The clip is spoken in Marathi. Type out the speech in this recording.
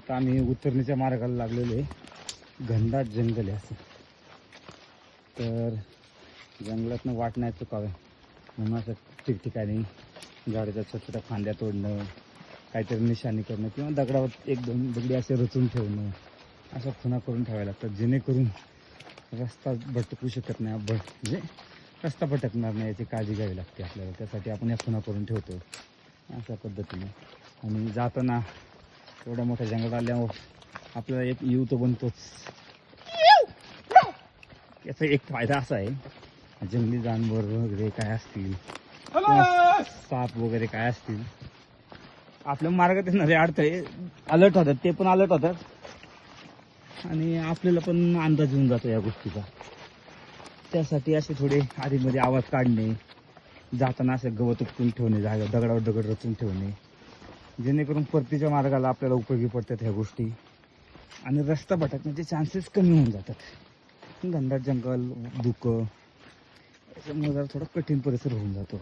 आता आम्ही उतरणीच्या मार्गाला लागलेलो आहे. घनदाट जंगल आहे असं. तर जंगलातनं वाट नाही चुकावे. म्हणून असं ठिकठिकाणी झाडाच्या छोट्या छोट्या फांद्या तोडणं काहीतरी निशाणी करणं किंवा दगडावर एक दोन दगडी असे रचून ठेवणं अशा खुणा करून ठेवायला लागतात. जेणेकरून रस्ता भटकू शकत नाही. भट म्हणजे रस्ता भटकणार नाही याची काळजी घ्यावी लागते आपल्याला. त्यासाठी आपण या खुणा करून ठेवतो. अशा पद्धतीने. आणि जाताना एवढ्या मोठ्या जंगलात आल्यावर आपल्याला एक जीव तो बनतोच. याचा एक फायदा असा आहे जंगली जानवर वगैरे काय असतील साप वगैरे काय असतील आपल्या मार्गात येणारे अडथळे अलर्ट होतात ते पण अलर्ट होतात. आणि आपल्याला पण अंदाज येऊन जातो या गोष्टीचा. त्यासाठी असे थोडे आधीमध्ये आवाज काढणे जाताना असं गवत उपटून ठेवणे जागा दगडावर दगड रचून ठेवणे. जेणेकरून परतीच्या मार्गाला आपल्याला उपयोगी पडतात ह्या गोष्टी. आणि रस्ता भटकण्याचे चान्सेस कमी होऊन जातात. घनदाट जंगल धुकं याच्यामुळे जरा थोडा कठीण परिसर होऊन जातो.